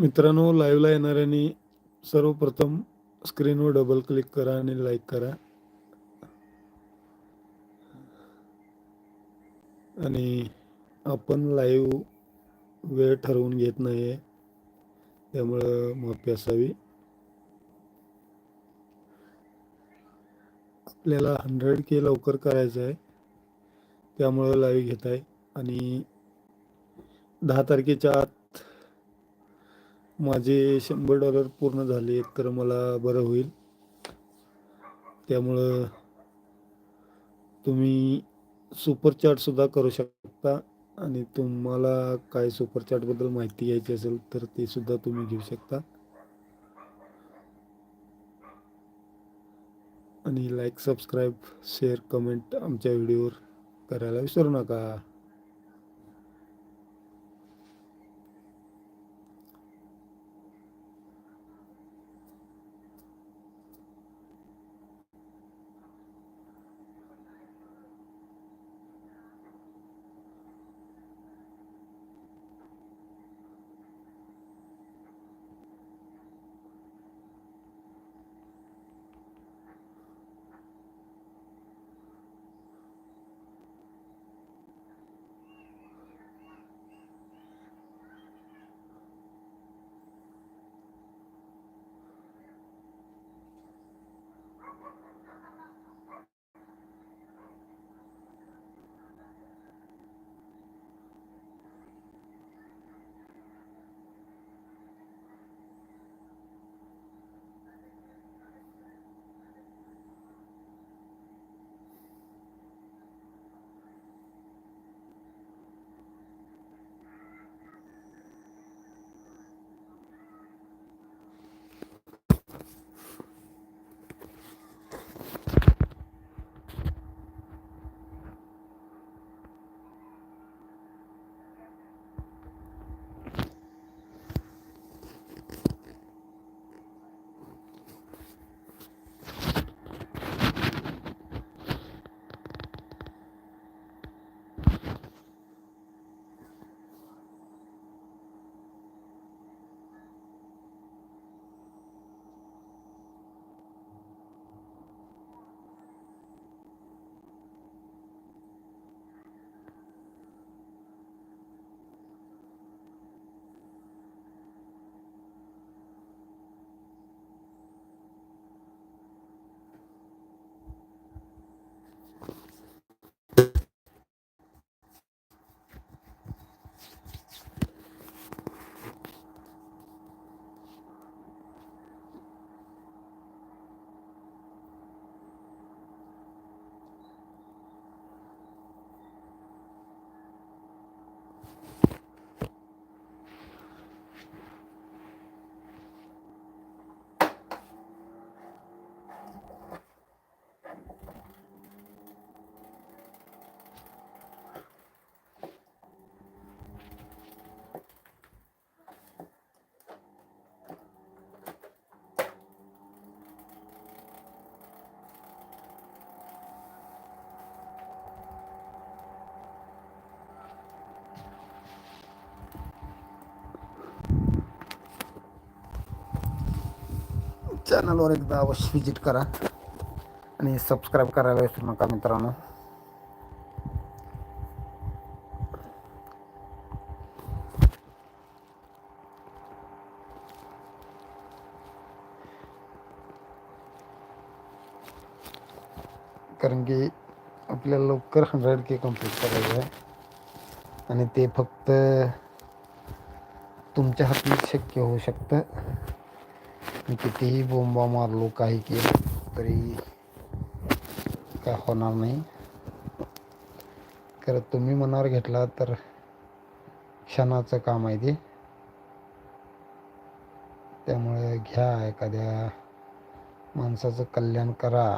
मित्रांनो लाईव्हला येणाऱ्यांनी सर्वप्रथम स्क्रीनवर डबल क्लिक करा आणि लाईक करा. आणि आपण लाईव्ह वेळ ठरवून घेत नाही आहे त्यामुळं माफी असावी. आपल्याला हंड्रेड के लवकर करायचं आहे. त्यामुळं लाईव्ह घेत आहे आणि दहा तारखेच्या आत माझे शंभर डॉलर पूर्ण झाले तर मला बरं होईल. त्यामुळं तुम्ही सुपर चार्टसुद्धा करू शकता आणि तुम्हाला काय सुपर माहिती घ्यायची असेल तर ते सुद्धा तुम्ही घेऊ शकता. आणि लाईक सबस्क्राईब शेअर कमेंट आमच्या व्हिडिओवर करायला विसरू नका. चॅनलवर एकदा अवश्य व्हिजिट करा आणि सबस्क्राईब करायला विसरू नका मित्रांनो. कारण की आपल्याला लवकर हंड्रेड के कंप्लीट करायचं आहे. आणि ते फक्त तुमच्या हातून शक्य होऊ शकतं. मी कितीही बोंबा मारलो काही केलं तरी काय होणार नाही. खरं तुम्ही मनावर घेतला तर क्षणाचं काम आहे ते. त्यामुळे घ्या एखाद्या माणसाचं कल्याण करा.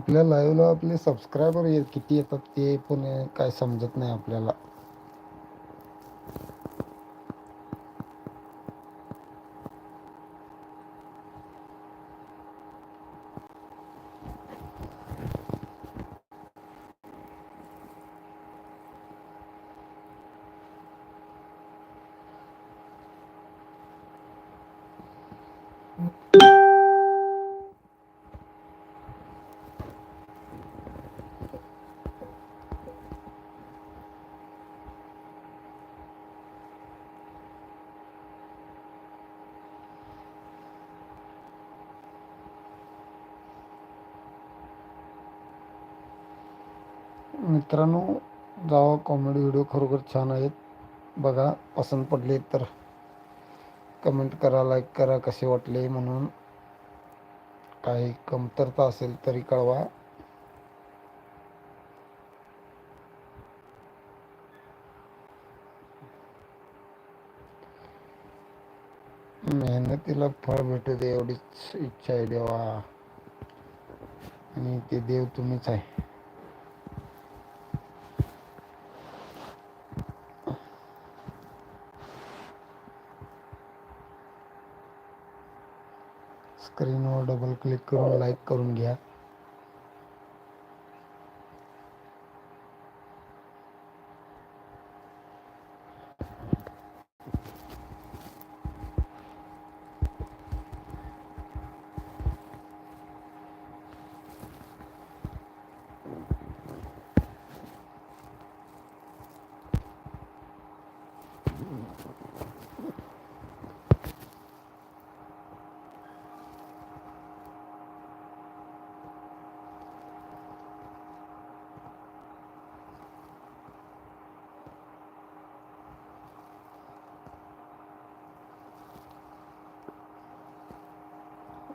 आपल्या लाईव्हला आपले सबस्क्रायबर किती येतात ते पण काय समजत नाही आपल्याला. मित्रांनो जावा कॉमेडी व्हिडिओ खरोखर छान आहेत. बघा पसंत पडले तर कमेंट करा लाईक करा कसे वाटले म्हणून. काही कमतरता असेल तरी कळवा. मेहनतीला फळ भेटू दे एवढीच इच्छा आहे देवा. आणि ते देव तुम्हीच आहे. स्क्रीनवर डबल क्लिक करून लाईक करून घ्या.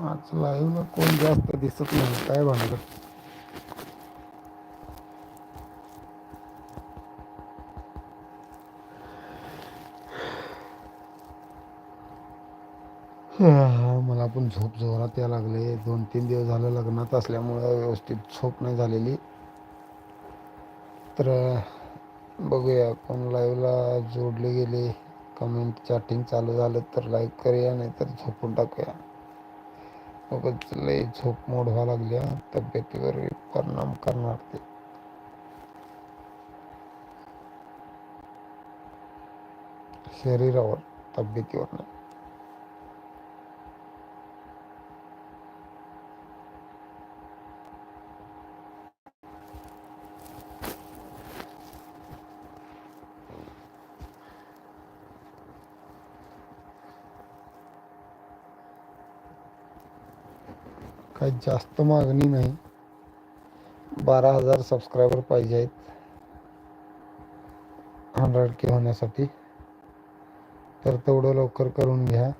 आज लाईव्हला कोण जास्त दिसत नाही काय भानगड? मला पण झोप जोरात यायला लागले. दोन तीन दिवस झालं लग्नात असल्यामुळं व्यवस्थित झोप नाही झालेली. तर बघूया कोण लाईव्हला जोडले गेले. कमेंट चॅटिंग चालू झालं तर लाईक करूया नाही तर झोपून टाकूया. मगच लय झोप मोड व्हायला लागल्या. तब्येतीवर परिणाम करणार ते. शरीरावर तब्येतीवर नाही. काही जास्त मागणी नाही. बारा हजार सबस्क्रायबर पाहिजे आहेत. हंड्रेड के होण्यासाठी. तर तेवढं लवकर करून घ्या.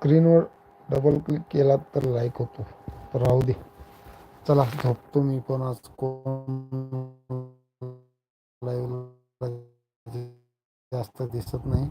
स्क्रीनवर डबल क्लिक केला तर लाईक होतो. तर राहू दे. चला झोपतो मी पण आज. कोण लाईव्ह जास्त दिसत नाही.